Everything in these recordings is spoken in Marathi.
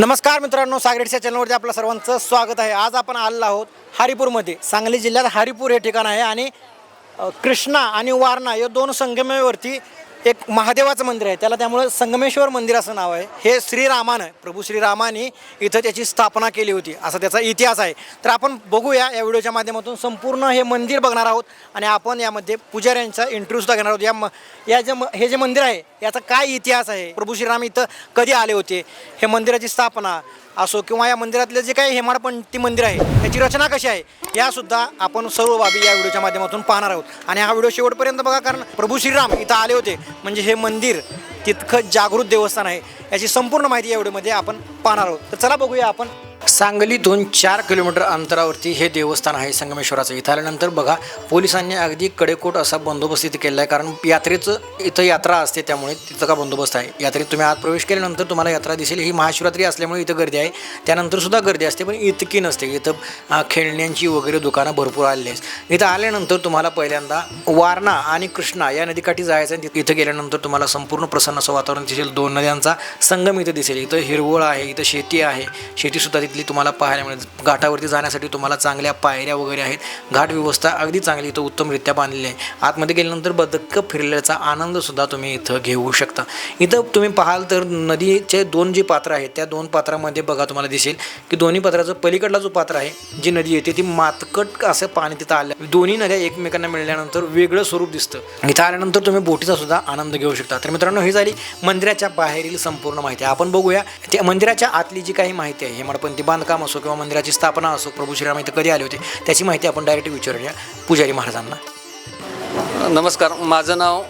नमस्कार मित्रांनो सागरेटच्या चॅनलवरती आपलं सर्वांचं स्वागत आहे. आज आपण आलेलो आहोत हरिपूरमध्ये. सांगली जिल्ह्यात हरिपूर हे ठिकाण आहे आणि कृष्णा आणि वारणा या दोन संगमेवरती एक महादेवाचं मंदिर आहे. त्याला त्यामुळं संगमेश्वर मंदिर असं नाव आहे. हे श्रीरामानं प्रभू श्रीरामाने इथं त्याची स्थापना केली होती. असा त्याचा इतिहास आहे. तर आपण बघूया या व्हिडिओच्या माध्यमातून संपूर्ण हे मंदिर बघणार आहोत आणि आपण यामध्ये पुजाऱ्यांचा इंटरव्ह्यूसुद्धा घेणार आहोत. या म या जे म हे जे मंदिर आहे याचा काय इतिहास आहे? प्रभू श्रीराम इथं कधी आले होते? हे मंदिराची स्थापना असो किंवा या मंदिरातले जे काही हेमाडपंथी मंदिर आहे त्याची रचना कशी आहे यासुद्धा आपण सर्व बाबी या व्हिडिओच्या माध्यमातून पाहणार आहोत. आणि हा व्हिडिओ शेवटपर्यंत बघा कारण प्रभू श्रीराम इथं आले होते. म्हणजे हे मंदिर तितकं जागृत देवस्थान आहे याची संपूर्ण माहिती या व्हिडिओमध्ये आपण पाहणार आहोत. तर चला बघूया आपण सांगलीतून चार किलोमीटर अंतरावरती हे देवस्थान आहे संगमेश्वराचं. इथं आल्यानंतर बघा पोलिसांनी अगदी कडेकोट असा बंदोबस्त इथे केला आहे कारण यात्रेचं इथं यात्रा असते त्यामुळे तिथं का बंदोबस्त आहे. यात्रेत तुम्ही आत प्रवेश केल्यानंतर तुम्हाला यात्रा दिसेल. ही महाशिवरात्री असल्यामुळे इथं गर्दी आहे. त्यानंतरसुद्धा गर्दी असते पण इतकी नसते. इथं खेळण्यांची वगैरे दुकानं भरपूर आलेली आहेत. इथं आल्यानंतर तुम्हाला पहिल्यांदा वारणा आणि कृष्णा या नदीकाठी जायचं आहे. इथं गेल्यानंतर तुम्हाला संपूर्ण प्रसन्न असं वातावरण दिसेल. दोन नद्यांचा संगम इथं दिसेल. इथं हिरवळ आहे इथं शेती आहे. शेतीसुद्धा इथली तुम्हाला पाहायला मिळेल. घाटावरती जाण्यासाठी तुम्हाला चांगल्या पायऱ्या वगैरे आहेत. घाट व्यवस्था अगदी चांगली इथं उत्तमरित्या बांधलेली आहे. आतमध्ये गेल्यानंतर बदक्क फिरल्याचा आनंदसुद्धा तुम्ही इथं घेऊ शकता. इथं तुम्ही पाहाल तर नदीचे दोन जी पात्र आहेत त्या दोन पात्रामध्ये बघा तुम्हाला दिसेल की दोन्ही पात्राचं पलीकडला जो पात्र आहे जी नदी येते ती मातकट असं पाणी तिथं आलं. दोन्ही नद्या एकमेकांना मिळाल्यानंतर वेगळं स्वरूप दिसतं. इथं आल्यानंतर तुम्ही बोटीचा सुद्धा आनंद घेऊ शकता. तर मित्रांनो ही झाली मंदिराच्या बाहेरील संपूर्ण माहिती. आपण बघूया त्या मंदिराच्या आतली जी काही माहिती आहे हेमाडपंथी बांधकाम असो किंवा मंदिराची स्थापना असो प्रभू श्रीराम इथं कधी आले होते त्याची माहिती आपण डायरेक्ट विचारूया. पुजारी महाराजांना. नमस्कार माझं नाव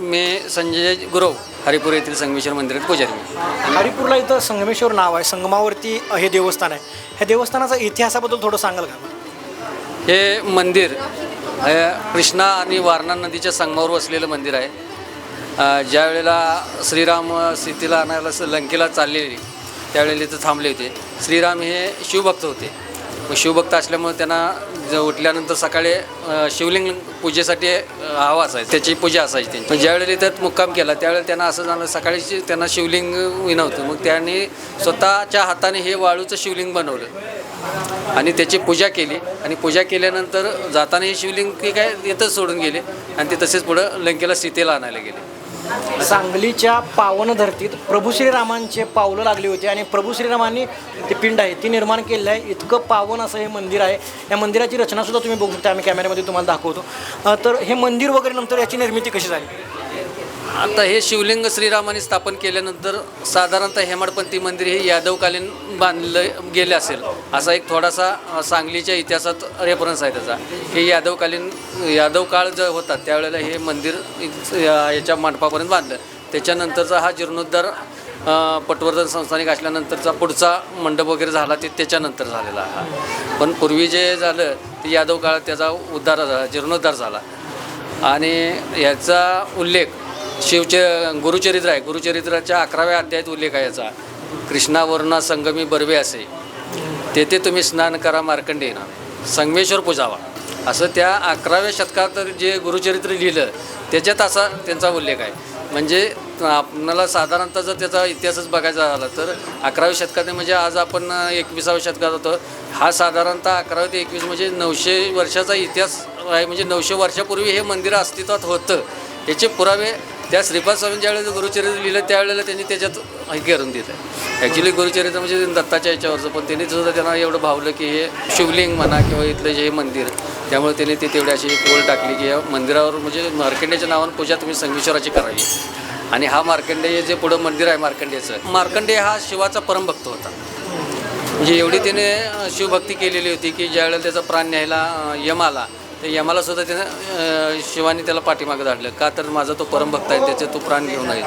मी संजय गुरव हरिपूर येथील संगमेश्वर मंदिरात पुजारी. हरिपूरला इथं संगमेश्वर नाव आहे संगमावरती हे देवस्थान आहे. ह्या देवस्थानाचा इतिहासाबद्दल थोडं सांगाल का? हे मंदिर कृष्णा आणि वारणा नदीच्या संगमावर वसलेलं मंदिर आहे. ज्या वेळेला श्रीराम सीतेला आणायला लंकेला चाललेले त्यावेळेला इथं थांबले होते. श्रीराम हे शिवभक्त होते. मग शिवभक्त असल्यामुळे त्यांना ज- उठल्यानंतर सकाळी अ, शिवलिंग पूजेसाठी हवा असायची त्याची पूजा असायची त्यांची. मग ज्यावेळेला इथं मुक्काम केला त्यावेळेला त्यांना असं झालं सकाळी शि- त्यांना शिवलिंग विनवतं मग त्यांनी स्वतःच्या हाताने हे वाळूचं शिवलिंग बनवलं. आणि त्याची पूजा केली. आणि पूजा केल्यानंतर जाताना हे शिवलिंग की काय येतच सोडून गेले. आणि ते तसेच पुढं लंकेला सीतेला आणायला गेले. सांगलीच्या पावन धर्तीत प्रभू श्रीरामांचे पावलं लागली होती आणि प्रभू श्रीरामांनी ते पिंड आहे ती निर्माण केलेलं आहे. इतकं पावन असं हे मंदिर आहे. या मंदिराची रचनासुद्धा तुम्ही बघू शकता आम्ही कॅमेऱ्यामध्ये तुम्हाला दाखवतो. तर हे मंदिर वगैरे नंतर याची निर्मिती कशी झाली? आता हे शिवलिंग श्रीरामाने स्थापन केल्यानंतर साधारणतः हेमाडपंथी मंदिर हे यादवकालीन बांधलं गेले असेल. असा एक थोडासा सांगलीच्या इतिहासात रेफरन्स आहे त्याचा. हे यादवकालीन यादव काळ जो होता त्यावेळेला हे मंदिर याच्या मंडपापर्यंत बांधलं. त्याच्यानंतरचा हा जीर्णोद्धार पटवर्धन संस्थानिक असल्यानंतरचा पुढचा मंडप वगैरे झाला ते त्याच्यानंतर झालेला हा. पण पूर्वी जे झालं ते यादव काळात त्याचा उद्धार झाला जीर्णोद्धार झाला. आणि याचा उल्लेख शिवचे गुरुचरित्र आहे. गुरुचरित्राच्या अकराव्या अध्यायात उल्लेख आहे याचा. कृष्णावरुणा संगमी बर्वे असे. तेथे तुम्ही स्नान करा मार्कंडेना संगमेश्वर पूजावा. असं त्या अकराव्या शतकात जे गुरुचरित्र लिहिलं त्याच्यात असा त्यांचा उल्लेख आहे. म्हणजे आपणाला साधारणतः जर त्याचा इतिहासच बघायचा झाला तर अकराव्या शतकात म्हणजे आज आपण एकविसाव्या शतकात होतो. हा साधारणतः अकराव्या ते एकवीस म्हणजे नऊशे वर्षाचा इतिहास आहे. म्हणजे नऊशे वर्षापूर्वी हे मंदिर अस्तित्वात होतं. याचे पुरावे त्या श्रीपाद स्वामी ज्यावेळेला गुरुचरित्र लिहिलं त्यावेळेला त्यांनी त्याच्यात हे करून दिलं. ॲक्च्युली गुरुचरित्र म्हणजे दत्ताच्या याच्यावरचं पण त्यांनी सुद्धा त्यांना एवढं भावलं की हे शिवलिंग म्हणा किंवा इथलं जे हे मंदिर त्यामुळे त्यांनी ते तेवढी अशी एक ओळ टाकली की या मंदिरावर म्हणजे मार्कंडेच्या नावानं पूजा तुम्ही संगमेश्वराची करावी. आणि हा मार्कंडेय जे पुढं मंदिर आहे मार्कंडेयचं मार्कंडेय हा शिवाचा परमभक्त होता. म्हणजे एवढी त्याने शिवभक्ती केलेली होती की ज्यावेळेला त्याचा प्राण न्यायला यम आला ते यमाला सुद्धा त्यानं शिवानी शिवाने त्याला पाठीमागं धाडलं का तर माझा तो परमभक्त आहे त्याचे तो प्राण घेऊन आहे.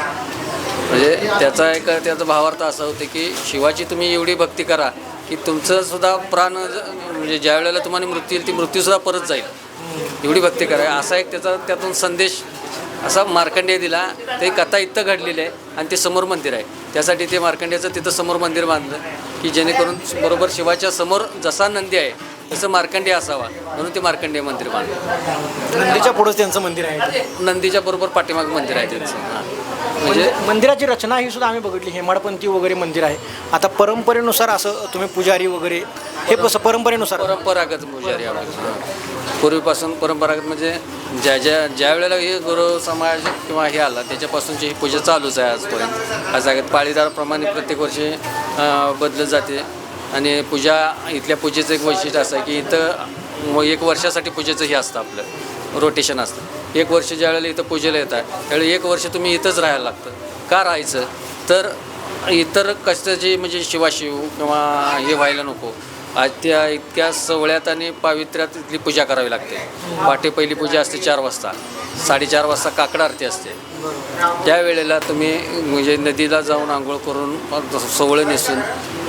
म्हणजे त्याचा एक त्याचा भावार्थ असा होते की शिवाची तुम्ही एवढी भक्ती करा की तुमचं सुद्धा प्राण म्हणजे ज्या वेळेला तुम्हाला मृत्यू येईल ती मृत्यूसुद्धा परत जाईल. एवढी भक्ती करा. असा एक त्याचा त्यातून संदेश असा मार्कंडेय दिला. ते कथा इथं घडलेली आहे आणि ते समोर मंदिर आहे. त्यासाठी ते मार्कंडेयचं तिथं समोर मंदिर बांधलं की जेणेकरून बरोबर शिवाच्या समोर जसा नंदी आहे तसं मार्कंडेय असावा म्हणून ते मार्कंडेय मंदिर बांधलं. नंदीच्या पुढंच त्यांचं मंदिर आहे नंदीच्या बरोबर पाठीमाग मंदिर आहे त्यांचं. हां म्हणजे मंदिराची रचना ही सुद्धा आम्ही बघितली हेमाडपंथी वगैरे मंदिर आहे. आता परंपरेनुसार असं तुम्ही पुजारी वगैरे हे कसं परंपरेनुसार? परंपरागत पुजारी. पूर्वीपासून परंपरागत म्हणजे ज्या ज्या ज्या वेळेला हे गुरु समाज किंवा हे आला त्याच्यापासूनची ही पूजा चालूच आहे आजपर्यंत. आज जागेत पाळीदाराप्रमाणे प्रत्येक वर्षी अं, बदलत जाते. आणि पूजा इथल्या पूजेचं एक वैशिष्ट्य असं आहे की इथं एक वर्षासाठी पूजेचं हे असतं आपलं रोटेशन असतं. एक वर्ष ज्या वेळेला इथं पूजेला येतात त्यावेळी एक वर्ष तुम्ही इथंच राहायला लागतं. का राहायचं? तर इतर कशाची म्हणजे शिवाशिव किंवा हे व्हायला नको. आज त्या इतक्या सवळ्यात आणि पावित्र्यात इथली पूजा करावी लागते. पहाटे पहिली पूजा असते चार वाजता. साडेचार वाजता काकड आरती असते. त्यावेळेला तुम्ही म्हणजे नदीला जाऊन आंघोळ करून सवळं नेसून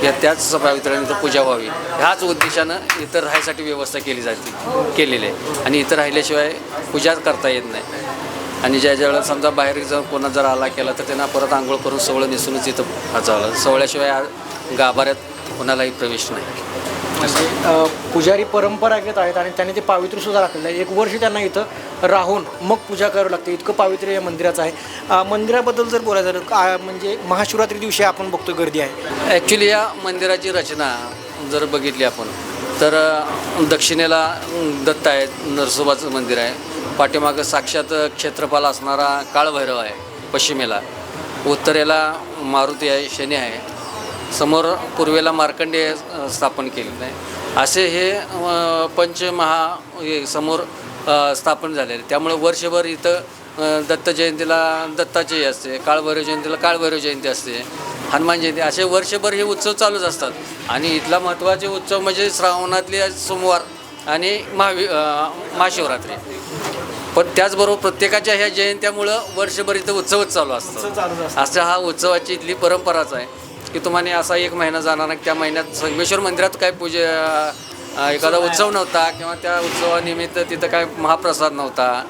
या त्याच पावित्र्याने इथं पूजा व्हावी. ह्याच उद्देशानं इथं राहायसाठी व्यवस्था केली जाते केलेली आहे. आणि इथं राहिल्याशिवाय पूजाच करता येत नाही. आणि ज्या ज्या वेळेला समजा बाहेर जर कोणा जर आला केला तर त्यांना परत आंघोळ करून सवळं नेसूनच इथं जावं सवळ्याशिवाय गाभाऱ्यात कोणालाही प्रवेश नाही. म्हणजे पुजारी पुजारी परंपरागत आहेत आणि त्यांनी ते पावित्र्य सुद्धा राखलेलं आहे. एक वर्ष त्यांना इथं राहून मग पूजा करावी लागते. इतकं पावित्र्य या मंदिराचं आहे. मंदिराबद्दल जर बोलायचं झालं का- म्हणजे महाशिवरात्री दिवशी आपण बघतो गर्दी आहे. ॲक्च्युली या मंदिराची रचना जर बघितली आपण तर दक्षिणेला दत्त आहे नरसोबाचं मंदिर आहे. पाठीमागं साक्षात क्षेत्रपाल असणारा काळभैरव आहे पश्चिमेला. उत्तरेला मारुती आहे शनी आहे. समोर पूर्वेला मार्कंडेय स्थापन केलेलं आहे. असे हे पंचमहा हे समोर स्थापन झालेले त्यामुळे वर्षभर इथं दत्त जयंतीला दत्ताची असते काळभैरव जयंतीला काळभैरव जयंती असते हनुमान जयंती असे वर्षभर हे उत्सव चालूच असतात. आणि इथला महत्त्वाचे उत्सव म्हणजे श्रावणातले सोमवार आणि महावि महाशिवरात्री. पण त्याचबरोबर प्रत्येकाच्या ह्या जयंत्यामुळं वर्षभर इथं उत्सवच चालू असतं. असा हा उत्सवाची इथली परंपराच आहे. की तुम्हाला असा एक महिना जाणार नाही त्या महिन्यात संगमेश्वर मंदिरात काय पूजे एखादा उत्सव नव्हता किंवा त्या उत्सवानिमित्त तिथं काय महाप्रसाद नव्हता.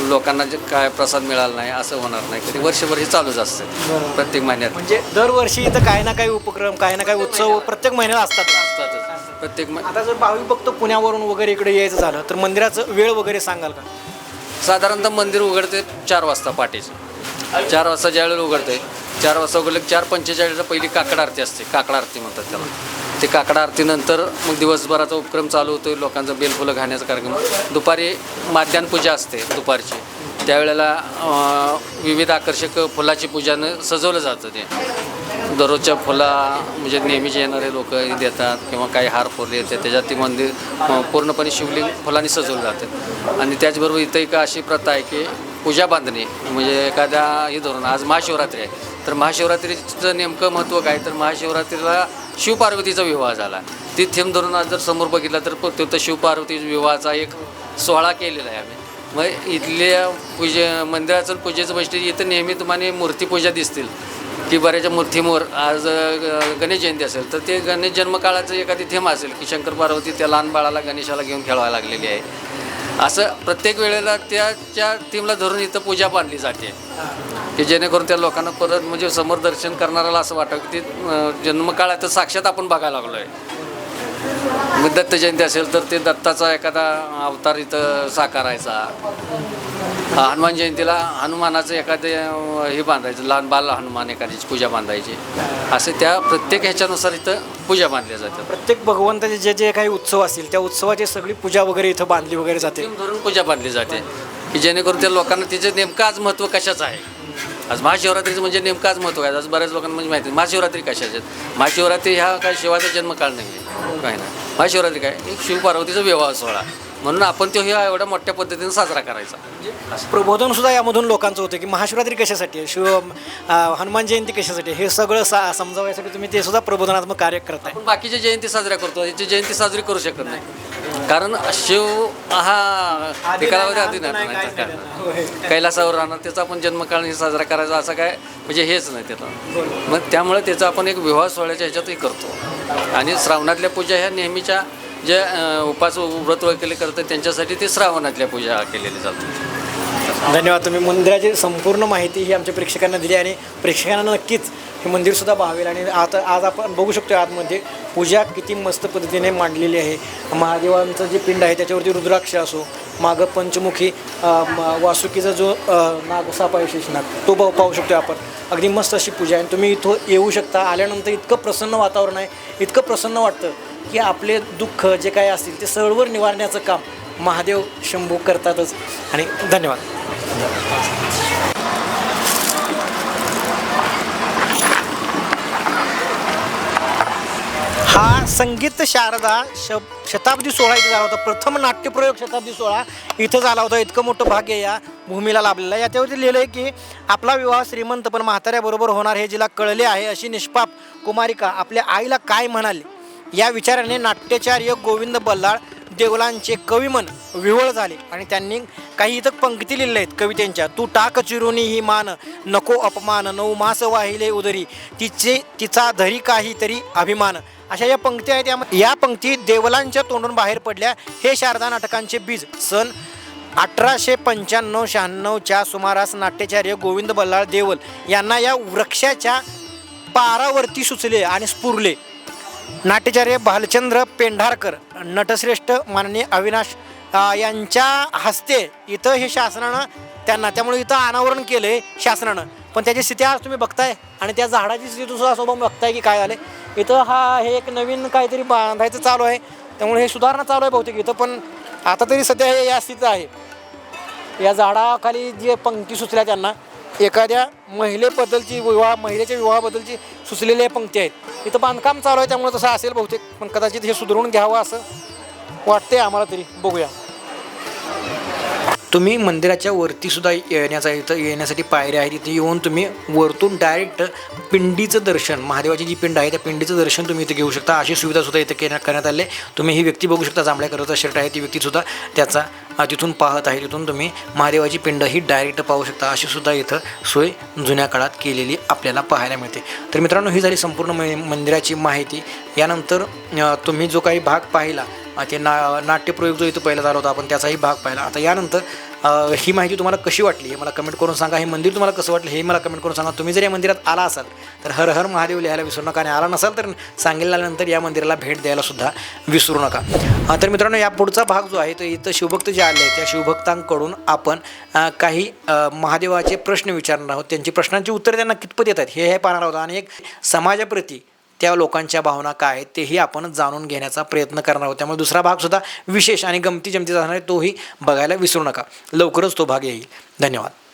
लोकांना जे काय प्रसाद मिळाला नाही असं होणार नाही. कधी वर्षभर हे चालूच असतं. प्रत्येक महिन्यात. म्हणजे दरवर्षी इथं काही ना काही उपक्रम काही ना काही उत्सव प्रत्येक महिन्याला असतात असतातच. प्रत्येक मै- आता जर भाविक भक्त पुण्यावरून वगैरे इकडे यायचं झालं तर मंदिराचं वेळ वगैरे सांगाल का? साधारणतः मंदिर उघडते चार वाजता पहाटेचं चार वाजता ज्यावेळेला उघडते. चार वाजता उघडलं चार पंचेचाळीसला पहिली काकड आरती असते काकड आरती म्हणतात त्याला. ते काकड आरतीनंतर मग दिवसभराचा उपक्रम चालू होतो लोकांचं बेलफुलं घाण्याचा कार्यक्रम. दुपारी माध्यान्ह पूजा असते दुपारची. त्यावेळेला विविध आकर्षक फुलाची पूजानं सजवलं जातं ते. दररोजच्या फुला म्हणजे नेहमीचे येणारे लोक देतात किंवा काही हार फुले येतात त्याच्यात ती मंदिर पूर्णपणे शिवलिंग फुलांनी सजवलं जातं. आणि त्याचबरोबर इथं एक अशी प्रथा आहे की पूजा बांधणे म्हणजे एखाद्या हे धरून आज महाशिवरात्री आहे. तर महाशिवरात्रीचं नेमकं महत्त्व काय? तर महाशिवरात्रीला शिवपार्वतीचा विवाह झाला. ती थीम धरून आज जर समोर बघितला तर तिथं शिवपार्वती विवाहाचा एक सोहळा केलेला आहे आम्ही. मग इथल्या पूजे मंदिराचं पूजेचं वैशिष्ट्य इथं नेहमी तुम्हाला मूर्तीपूजा दिसतील. की बऱ्याचशा मूर्तीमोर आज गणेश जयंती असेल तर ते गणेश जन्मकाळाचं एखादी थीम असेल की शंकर पार्वती त्या लहान बाळाला गणेशाला घेऊन खेळवायला लागलेली आहे. असं प्रत्येक वेळेला त्याच्या थीमला धरून इथं पूजा बांधली जाते. की जेणेकरून त्या लोकांना परत म्हणजे समोर दर्शन करणाऱ्याला असं वाटतं की ते जन्मकाळात साक्षात आपण बघायला लागलो आहे मग दत्त जयंती असेल तर ते दत्ताचा एखादा अवतार इथं साकारायचा. हनुमान जयंतीला हनुमानाचं एखादे हे बांधायचं लहान बाल हनुमान एखाद्याची पूजा बांधायची. असे त्या प्रत्येक ह्याच्यानुसार इथं पूजा बांधल्या जातात. प्रत्येक भगवंताचे जे जे काही उत्सव असतील त्या उत्सवाची सगळी पूजा वगैरे इथं बांधली वगैरे जाते. धरून पूजा बांधली जाते. की जेणेकरून त्या लोकांना तिचं नेमकं आज महत्त्व कशाचं आहे? आज महाशिवरात्रीचं म्हणजे नेमकं आज महत्त्व आहे. आज बऱ्याच लोकांना म्हणजे माहिती आहे. महाशिवरात्री आहेत? महाशिवरात्री ह्या काय शिवाचा जन्मकाळ नाही आहे काय ना महाशिवरात्री काय? एक शिवपार्वतीचा विवाह सोहळा. म्हणून आपण तो ह्या एवढ्या मोठ्या पद्धतीने साजरा करायचा. प्रबोधन सुद्धा यामधून लोकांचं होतं की महाशिवरात्री कशासाठी आहे? शिव अं, हनुमान जयंती कशासाठी आहे? हे सगळं सा समजावण्यासाठी तुम्ही ते सुद्धा प्रबोधनात्मक कार्य करताय आपण बाकीच्या जयंती साजऱ्या करतो याची जयंती साजरी करू शकत नाही. कारण शिव हा ते कालावधी आधी नाही. कैलासावर राहणार त्याचा आपण जन्मकाळ हे साजरा करायचा असं काय म्हणजे हेच नाही त्याचं मग त्यामुळे त्याचा आपण एक विवाह सोहळ्याच्या ह्याच्यातही करतो. आणि श्रावणातल्या पूजा ह्या नेहमीच्या जे उपास व्रत वगैरे करतात त्यांच्यासाठी ते श्रावणातल्या पूजा केलेली जातात. धन्यवाद. तुम्ही मंदिराची संपूर्ण माहिती ही आमच्या प्रेक्षकांना दिली आणि प्रेक्षकांना नक्कीच हे मंदिरसुद्धा पाहावेल आणि आता आज आपण बघू शकतो आतमध्ये पूजा किती मस्त पद्धतीने मांडलेली आहे. महादेवांचं जे पिंड आहे त्याच्यावरती रुद्राक्ष असो मागं पंचमुखी म- वासुकीचा जो अ, नागसाप आहे शेषनाग तो पाहू पाहू शकतो आपण. अगदी मस्त अशी पूजा आहे आणि तुम्ही इथं येऊ शकता. आल्यानंतर इतकं प्रसन्न वातावरण आहे इतकं प्रसन्न वाटतं की आपले दुःख जे काय असतील ते सळवर निवारण्याचं काम महादेव शंभू करतातच. आणि धन्यवाद. हा संगीत शारदा श शताब्दी सोहळा इथे झाला होता. प्रथम नाट्यप्रयोग शताब्दी सोहळा इथं झाला होता. इतकं मोठं भाग्य या भूमीला लाभलेलं. आहे याच्यावरती लिहिलं आहे की आपला विवाह श्रीमंत पण म्हाताऱ्याबरोबर होणार हे जिला कळले आहे अशी निष्पाप कुमारिका आपल्या आईला काय म्हणाली? या विचाराने नाट्याचार्य गोविंद बल्लाळ देवलांचे कविमन विवळ झाले आणि त्यांनी काही इथं पंक्ती लिहिल्या आहेत कवितेंच्या. तू टाक चिरुनी ही मान नको अपमान नऊ मास वाहिले उदरी. तिचे तिचा धरी काहीतरी अभिमान. अशा या पंक्ती आहेत. या या पंक्ती देवलांच्या तोंडून बाहेर पडल्या. हे शारदा नाटकांचे बीज. सन अठराशे पंच्याण्णव शहाण्णवच्या सुमारास नाट्याचार्य गोविंद बल्लाळ देवल यांना या वृक्षाच्या पारावरती सुचले आणि स्फुरले नाट्याचार्य भालचंद्र पेंढारकर नटश्रेष्ठ माननीय अविनाश यांच्या हस्ते इथं हे शासनानं त्यांना त्यामुळे इथं अनावरण केलं आहे शासनानं. पण त्याची स्थिती आज तुम्ही बघताय आणि त्या झाडाची स्थिती सुद्धा सोबत बघताय की काय झाले इथं हा हे एक नवीन काहीतरी बांधायचं चालू आहे. त्यामुळे हे सुधारणा चालू आहे बहुतेक इथं पण आता तरी सध्या हे या स्थितीत आहे. या झाडाखाली जे पंक्ती सुचल्या त्यांना एखाद्या महिलेबद्दलची विवाह महिलेच्या विवाहाबद्दलची सुचलेल्या पंक्ती आहेत. इथं बांधकाम चालू आहे त्यामुळे तसं असेल बहुतेक. पण कदाचित हे सुधारून घ्यावं असं वाटतंय आम्हाला तरी. बघूया. तुम्ही मंदिराच्या वरती सुद्धा येण्याचा इथं येण्यासाठी पायऱ्या आहेत. इथे येऊन तुम्ही वरतून डायरेक्ट पिंडीचं दर्शन महादेवाची जी पिंड आहे त्या पिंडीचं दर्शन तुम्ही इथे घेऊ शकता. अशी सुविधा सुद्धा इथे करण्यात आली आहे. तुम्ही ही व्यक्ती बघू शकता. जांभळ्या कलरचा शर्ट आहे ती व्यक्तीसुद्धा त्याचा तिथून पाहत आहे. तिथून तुम्ही महादेवाची पिंड ही डायरेक्ट पाहू शकता. अशी सुद्धा इथं सोय जुन्या काळात केलेली आपल्याला पाहायला मिळते. तर मित्रांनो ही झाली संपूर्ण म- मंदिराची माहिती. यानंतर तुम्ही जो काही भाग पाहिला ते ना नाट्यप्रयोग जो इथं पहिला झाला होता आपण त्याचाही भाग पाहिला. आता यानंतर ही माहिती तुम्हाला कशी वाटली? हे मला कमेंट करून सांगा. हे मंदिर तुम्हाला कसं वाटलं? हे मला कमेंट करून सांगा. तुम्ही जर या मंदिरात आला असाल तर हर हर महादेव लिहायला विसरू नका आणि आला नसाल तर सांगितल्यानंतर या मंदिराला भेट द्यायला सुद्धा विसरू नका. तर मित्रांनो या पुढचा भाग जो आहे तो इथं शिवभक्त जे आले त्या शिवभक्तांकडून आपण काही महादेवाचे प्रश्न विचारणार आहोत. त्यांची प्रश्नांची उत्तरं त्यांना कितपत येतात हे हे पाहणार आहोत. आणि एक समाजाप्रती त्या लोकांच्या भावना काय आहेत तेही आपण जाणून घेण्याचा प्रयत्न करणार आहोत. त्यामुळे दुसरा भागसुद्धा विशेष आणि गमती जमतीचा असणार आहे तोही बघायला विसरू नका. लवकरच तो भाग येईल. धन्यवाद.